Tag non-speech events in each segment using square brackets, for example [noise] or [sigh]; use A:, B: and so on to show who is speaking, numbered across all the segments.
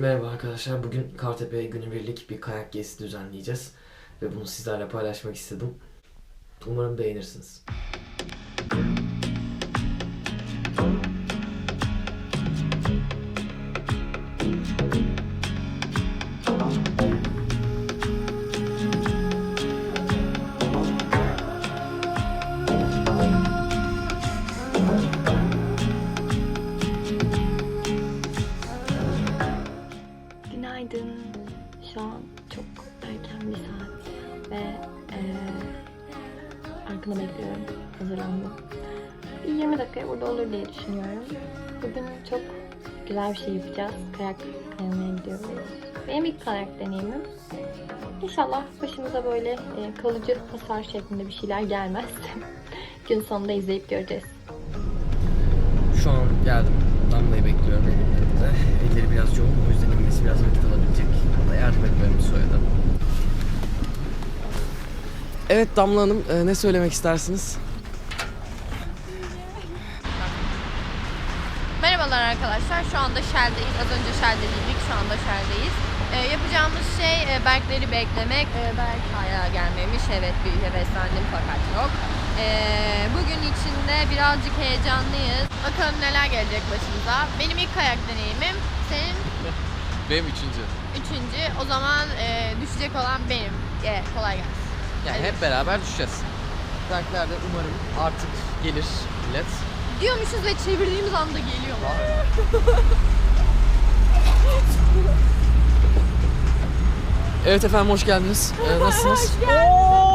A: Merhaba arkadaşlar. Bugün Kartepe günübirlik bir kayak gezisi düzenleyeceğiz. Ve bunu sizlerle paylaşmak istedim. Umarım beğenirsiniz.
B: Olur diye düşünüyorum. Bugün çok güzel bir şey yapacağız. Kayak kayamaya gidiyoruz. Benim ilk kayak deneyimim. İnşallah başımıza böyle e, kalıcı hasar şeklinde bir şeyler gelmez. [laughs] Gün sonunda izleyip göreceğiz.
A: Şu an geldim. Damla'yı bekliyorum elimde. Elleri biraz yoğun o yüzden inmesi biraz vakit alabilecek. Ona yardım etmemi söyledi. Evet Damla Hanım e, ne söylemek istersiniz?
C: Arkadaşlar. Şu anda Shell'deyiz. Az önce Shell'deydik. Şu anda Shell'deyiz. Ee, yapacağımız şey e, Berkleri beklemek. Ee, Berk hala gelmemiş. Evet bir heveslendim fakat yok. Ee, bugün içinde birazcık heyecanlıyız. Bakalım neler gelecek başımıza. Benim ilk kayak deneyimim. Senin
D: Benim üçüncü.
C: üçüncü. O zaman e, düşecek olan benim. Ye, kolay gelsin.
D: Yani
C: Hadi.
D: hep beraber düşeceğiz. Berkler de umarım artık gelir millet.
C: Diyormuşuz ve çevirdiğimiz anda geliyorlar.
A: Evet efendim hoş geldiniz. Ee, [laughs] nasılsınız?
E: Yüreğimden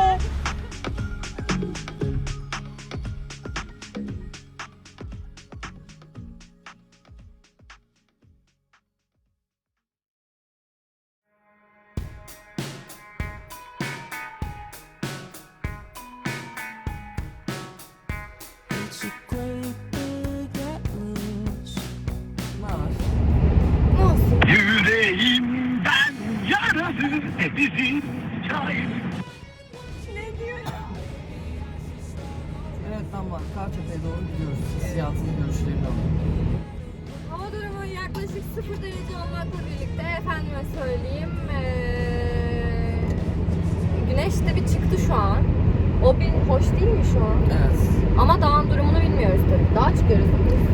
E: hepsi şair.
A: Evet Damla Kartepe'ye doğru gidiyoruz. Hissiyatını görüşlerini alalım.
F: Hava durumu yaklaşık 0 derece olmakla birlikte efendime söyleyeyim eee, güneş de bir çıktı şu an. O bir hoş değil mi şu an?
A: Evet.
F: Ama dağın durumunu bilmiyoruz tabii. Dağa çıkıyoruz mi?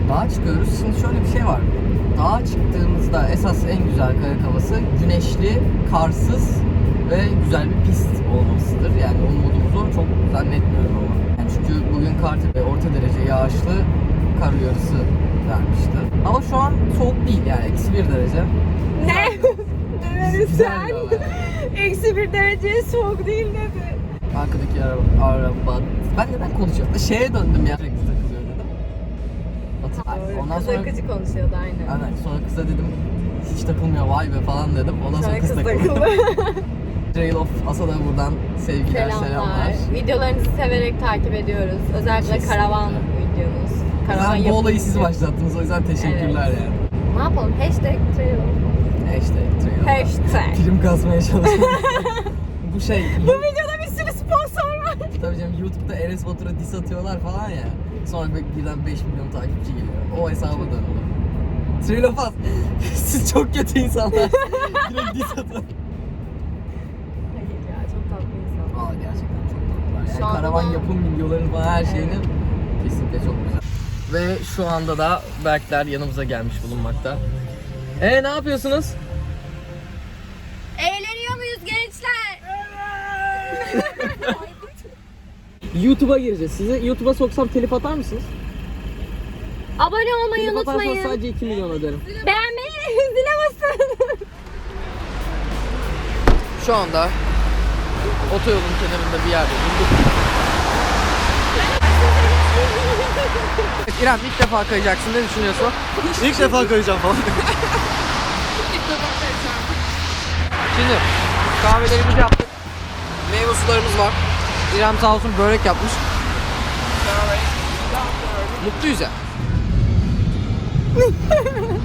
G: Dağa çıkıyoruz. Şimdi şöyle bir şey var. Dağa çıktığımızda esas en güzel kayak havası güneşli, karsız ve güzel bir pist olmasıdır. Yani umudumuzu çok zannetmiyorum ama. Yani çünkü bugün Kartepe orta derece yağışlı kar uyarısı vermişti. Ama şu an soğuk değil yani eksi bir derece.
F: Ne? [laughs]
G: Hava yani. [laughs]
F: Eksi bir dereceye soğuk değil dedi.
G: Arkadaki araba, araba. Ben neden konuşuyorum? Şeye döndüm ya. Sürekli takılıyor dedim. Ondan
F: Kız
G: sonra
F: akıcı konuşuyordu aynen.
G: Aynen sonra kıza dedim hiç takılmıyor vay be falan dedim. Ondan sonra
F: Sonra
G: kız
F: kız
G: takıldı. [laughs] Trail of Asa'da buradan sevgiler, selamlar.
F: Selamlar. Videolarınızı severek takip ediyoruz. Özellikle
G: Kesinlikle.
F: karavan videonuz. Karavan
G: Zaten bu olayı siz başlattınız o yüzden teşekkürler
F: Evet.
G: yani.
F: Ne yapalım? Hashtag trail.
G: Hashtag Trail.
F: Hashtag.
G: Prim kasmaya çalışıyorum. [laughs] bu şey,
F: Bu videoda bir sürü sponsor var.
G: tabii canım YouTube'da Enes Batur'a diss atıyorlar falan ya. Sonra bir- birden 5 milyon takipçi geliyor. O hesaba dönüyor. Trail of Us. [laughs] siz çok kötü insanlar. [laughs] Direkt diss atın. Aa gerçekten çok tatlılar. Yani
F: Şu anda
G: karavan
F: da-
G: yapım videoları falan her şeyini kesinlikle çok güzel. Ve şu anda da Berkler yanımıza gelmiş bulunmakta. E ne yapıyorsunuz?
C: Eğleniyor muyuz gençler? [laughs]
G: YouTube'a gireceğiz. Sizi YouTube'a soksam telif atar mısınız?
F: Abone olmayı
G: Telif atarsanız
F: unutmayın.
G: sadece 2 milyon öderim.
F: Beğenmeyi, [laughs] zile basın.
G: Şu anda otoyolun kenarında bir yerde durduk. [laughs] İrem ilk defa kayacaksın. Ne düşünüyorsun?
E: İlk defa kayacağım falan. [laughs]
G: Şimdi kahvelerimizi yaptık. Meyve sularımız var. İrem sağ olsun börek yapmış. Mutluyuz ya. [laughs]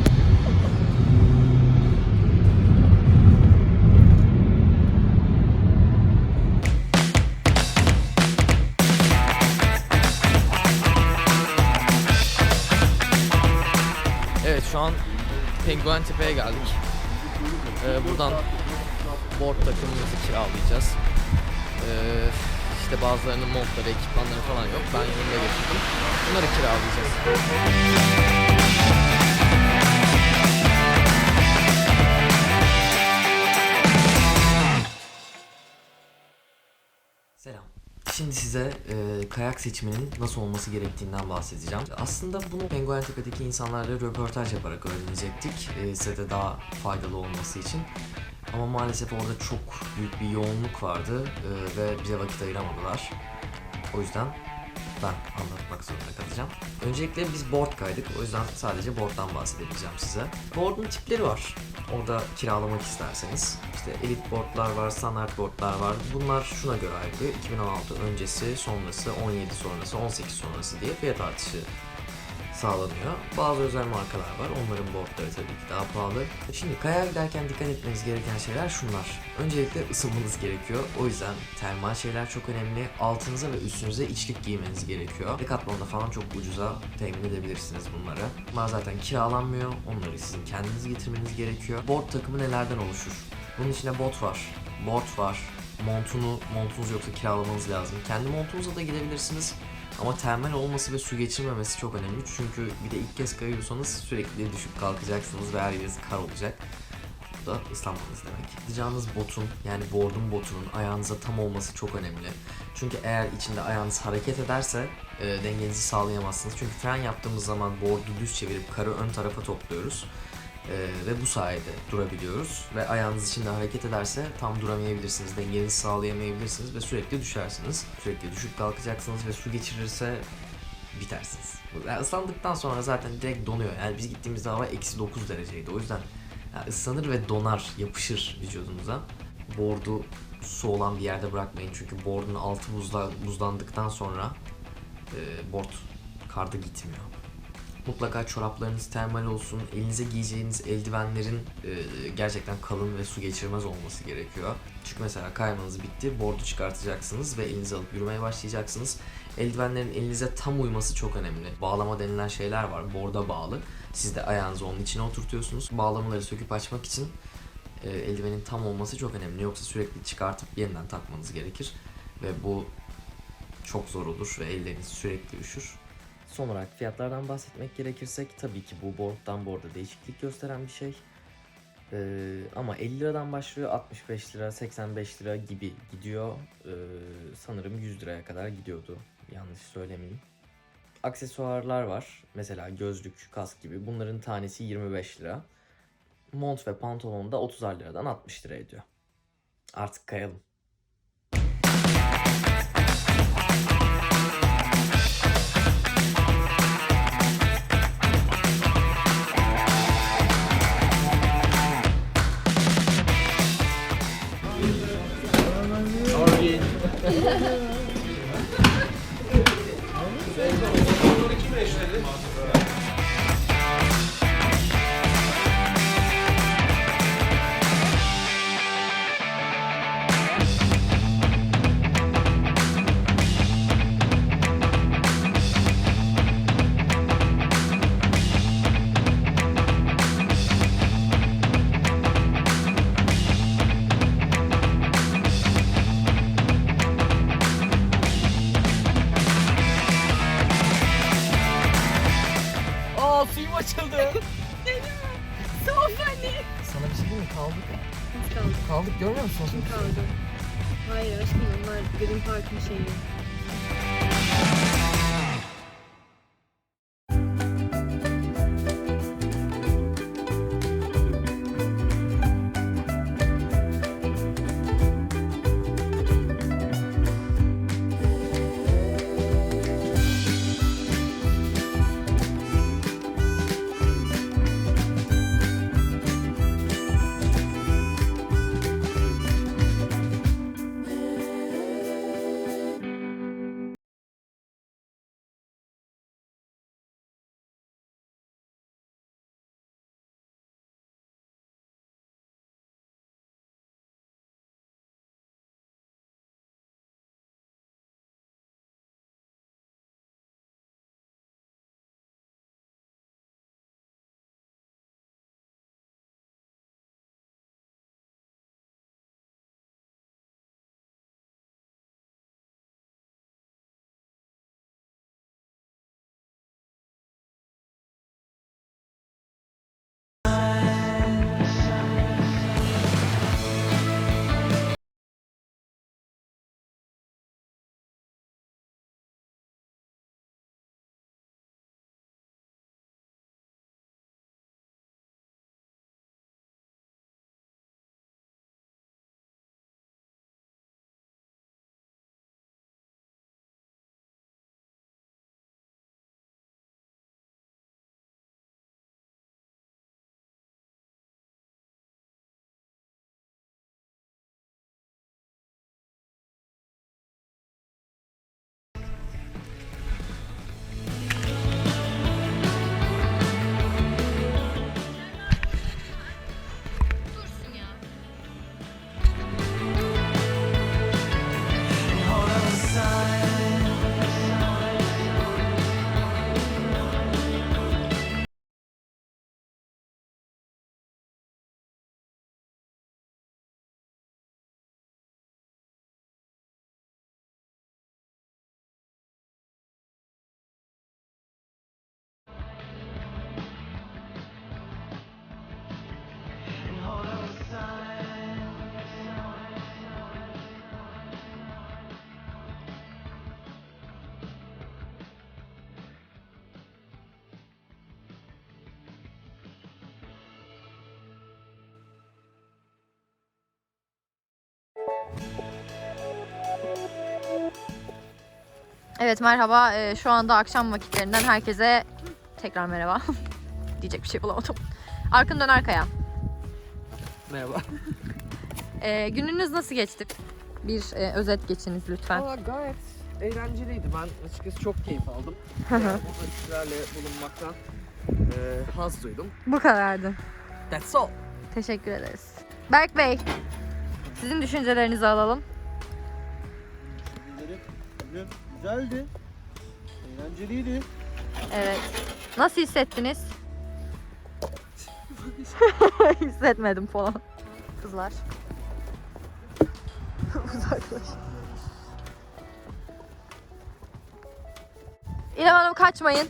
D: şu an Penguen Tepe'ye geldik.
G: Ee, buradan board takımımızı kiralayacağız. Ee, işte bazılarının montları, ekipmanları falan yok. Ben yanımda getirdim. Bunları kiralayacağız. Selam. Şimdi size e, kayak seçiminin nasıl olması gerektiğinden bahsedeceğim. Aslında bunu Penguen Tepe'deki insanlarla röportaj yaparak öğrenecektik. E, size de daha faydalı olması için. Ama maalesef orada çok büyük bir yoğunluk vardı e, ve bize vakit ayıramadılar. O yüzden ben anlatmak zorunda kalacağım. Öncelikle biz board kaydık. O yüzden sadece board'dan bahsedebileceğim size. Board'un tipleri var. Orada kiralamak isterseniz. İşte elit boardlar var, standart boardlar var. Bunlar şuna göre ayrılıyor. 2016 öncesi, sonrası, 17 sonrası, 18 sonrası diye fiyat artışı sağlanıyor. Bazı özel markalar var. Onların boardları tabii ki daha pahalı. Şimdi kayağa giderken dikkat etmeniz gereken şeyler şunlar. Öncelikle ısınmanız gerekiyor. O yüzden termal şeyler çok önemli. Altınıza ve üstünüze içlik giymeniz gerekiyor. Decathlon'da falan çok ucuza temin edebilirsiniz bunları. Bunlar zaten kiralanmıyor. Onları sizin kendiniz getirmeniz gerekiyor. Board takımı nelerden oluşur? Bunun içinde bot var, board var, montunu, montunuz yoksa kiralamanız lazım. Kendi montunuza da gidebilirsiniz. Ama termal olması ve su geçirmemesi çok önemli. Çünkü bir de ilk kez kayıyorsanız sürekli düşüp kalkacaksınız ve her yeriniz kar olacak. Bu da ıslanmanız demek. Atacağınız botun yani board'un botunun ayağınıza tam olması çok önemli. Çünkü eğer içinde ayağınız hareket ederse e, dengenizi sağlayamazsınız. Çünkü fren yaptığımız zaman board'u düz çevirip karı ön tarafa topluyoruz. E, ve bu sayede durabiliyoruz. Ve ayağınız içinde hareket ederse tam duramayabilirsiniz. Dengenizi sağlayamayabilirsiniz ve sürekli düşersiniz. Sürekli düşüp kalkacaksınız ve su geçirirse bitersiniz. Yani ıslandıktan sonra zaten direkt donuyor. Yani biz gittiğimizde hava eksi 9 dereceydi. O yüzden yani ıslanır ve donar, yapışır vücudunuza. Board'u su olan bir yerde bırakmayın. Çünkü board'un altı buzla, buzlandıktan sonra e, board karda gitmiyor. Mutlaka çoraplarınız termal olsun. Elinize giyeceğiniz eldivenlerin e, gerçekten kalın ve su geçirmez olması gerekiyor. Çünkü mesela kaymanız bitti, board'u çıkartacaksınız ve elinize alıp yürümeye başlayacaksınız. Eldivenlerin elinize tam uyması çok önemli. Bağlama denilen şeyler var, board'a bağlı. Siz de ayağınızı onun içine oturtuyorsunuz. Bağlamaları söküp açmak için e, eldivenin tam olması çok önemli. Yoksa sürekli çıkartıp yeniden takmanız gerekir. Ve bu çok zor olur ve elleriniz sürekli üşür. Son olarak fiyatlardan bahsetmek gerekirsek tabii ki bu board'dan board'a değişiklik gösteren bir şey. Ee, ama 50 liradan başlıyor 65 lira 85 lira gibi gidiyor. Ee, sanırım 100 liraya kadar gidiyordu. Yanlış söylemeyeyim. Aksesuarlar var. Mesela gözlük, kask gibi. Bunların tanesi 25 lira. Mont ve pantolon da 30 liradan 60 lira ediyor. Artık kayalım.
H: Diyeyim mi? Kaldık. Görmüyor musun?
I: Kaldı. Hayır aşkım onlar Green Park'ın şeyi.
F: Evet merhaba. Ee, şu anda akşam vakitlerinden herkese tekrar merhaba. [laughs] Diyecek bir şey bulamadım. Arkın dön arkaya.
D: Merhaba.
F: Ee, gününüz nasıl geçti? Bir e, özet geçiniz lütfen.
D: Valla gayet eğlenceliydi. Ben açıkçası çok keyif aldım. yani burada sizlerle bulunmaktan e, haz duydum.
F: Bu kadardı.
D: That's all.
F: Teşekkür ederiz. Berk Bey, sizin düşüncelerinizi alalım.
J: Bugün güzeldi. Eğlenceliydi.
F: Evet. Nasıl hissettiniz? [laughs] Hissetmedim falan. Kızlar. [laughs] Uzaklaş. İrem Hanım kaçmayın.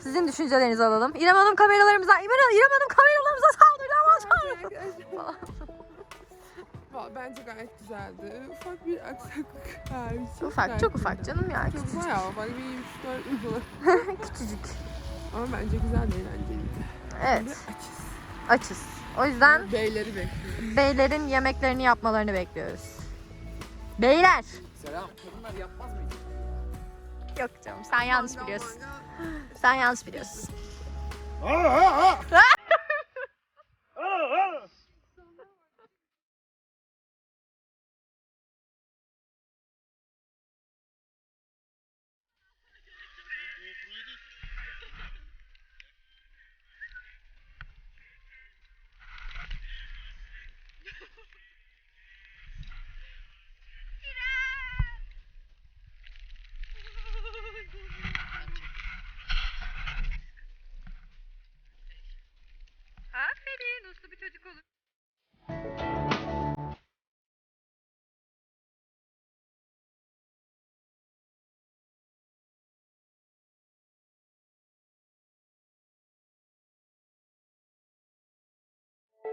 F: Sizin düşüncelerinizi alalım. İrem Hanım kameralarımıza, İrem, İrem Hanım kameralarımıza saldırdı ama saldırdı. [laughs]
E: Bence gayet güzeldi. Ufak bir aksaklık hariç.
F: Ufak,
E: gayet
F: çok ufak canım ya.
E: Çok
F: Küçücük.
E: bayağı ufak bir 3-4 falan. [laughs] [laughs]
F: Küçücük.
E: Ama bence güzel ve eğlenceliydi.
F: Evet,
E: Şimdi açız.
F: açız. O yüzden
E: Beyleri bekliyoruz.
F: beylerin yemeklerini yapmalarını bekliyoruz. Beyler!
D: Selam. Kadınlar yapmaz mıydı?
F: Yok canım sen yanlış biliyorsun. Sen yanlış biliyorsun. [laughs]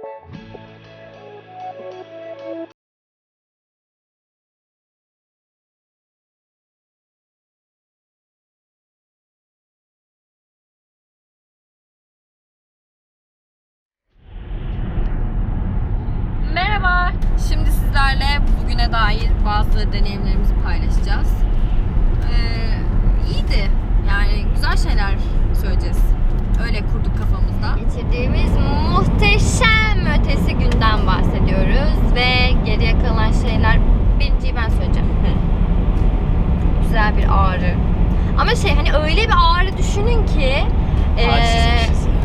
F: Merhaba. Şimdi sizlerle bugüne dair bazı deneyimlerimizi paylaşacağız. Ee, iyiydi. Yani güzel şeyler söyleyeceğiz.
B: Güzel bir ağrı. Ama şey hani öyle bir ağrı düşünün ki
G: Halsizmişiz yani.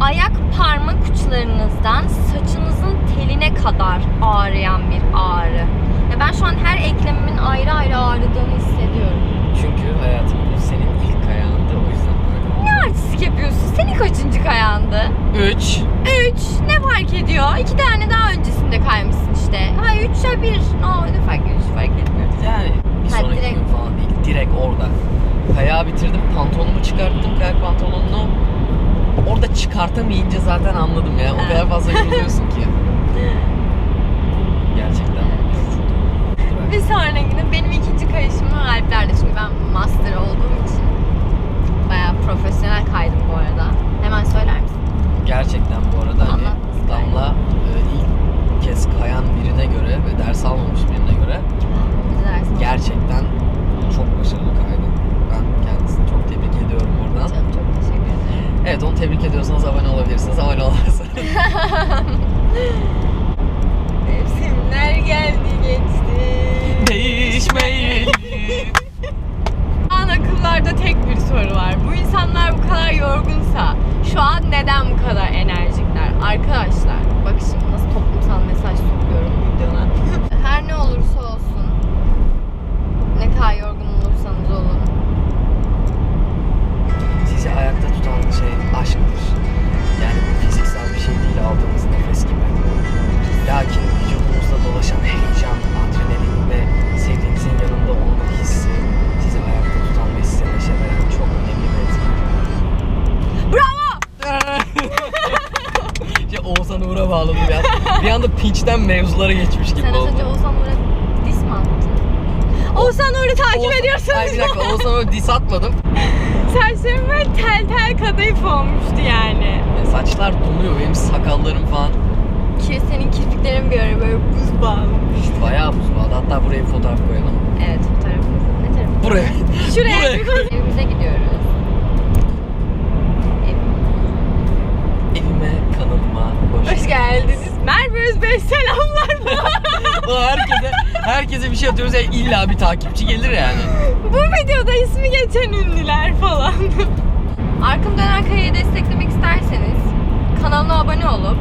B: ayak parmak uçlarınızdan saçınızın teline kadar ağrıyan bir ağrı. Ve ben şu an her eklemimin ayrı ayrı ağrıdığını hissediyorum.
G: Çünkü hayatım bu senin ilk ayağında o yüzden böyle.
B: Ne artistik yapıyorsun? Senin kaçıncı kayandı?
G: 3.
B: Üç. Ne fark ediyor? İki tane daha öncesinde kaymışsın işte. Ha üç ya bir. Ne fark ediyor? Hiç fark etmiyor.
G: Yani bir
B: Ha,
G: sonraki
B: direkt.
G: gün falan değil. Direkt orada. Kayağı bitirdim. Pantolonumu çıkarttım. Kayak pantolonunu. Orada çıkartamayınca zaten anladım ya. O
B: Ha.
G: kadar fazla yoruluyorsun ki. [laughs] Gerçekten.
B: Bir sonrakinde benim ikinci kayışımı Alpler'de çünkü ben master olduğum için bayağı profesyonel kaydım bu arada. Hemen söyler misin?
G: Gerçekten bu arada hani. Damla e, ilk kez kayan birine göre ve ders almamış birine pinçten mevzulara geçmiş gibi
B: Sen az
G: oldu.
B: önce Oğuzhan Uğur'a dis mi attın? Oğuzhan Uğur'u takip
G: Oğuz-
B: ediyorsanız
G: Ay bir dakika Oğuzhan Uğur'a dis atmadım.
B: saçlarım böyle tel tel kadayıf olmuştu yani.
G: Ya saçlar donuyor benim sakallarım falan.
B: Ki senin kirpiklerin bir ara böyle buz bağlamış.
G: Bayağı buz bağlı. Hatta buraya bir fotoğraf koyalım.
B: Evet fotoğrafımızın ne tarafı?
G: Buraya.
F: Şuraya
G: Buraya.
F: evimize gidiyoruz.
G: Evime, kanalıma hoş,
F: Hoş geldiniz. Merve Özbey selamlar. [laughs]
G: Ulan herkese, herkese bir şey atıyoruz ya illa bir takipçi gelir yani.
F: Bu videoda ismi geçen ünlüler falan. [laughs] Arkım Döner Kaya'yı desteklemek isterseniz kanalına abone olup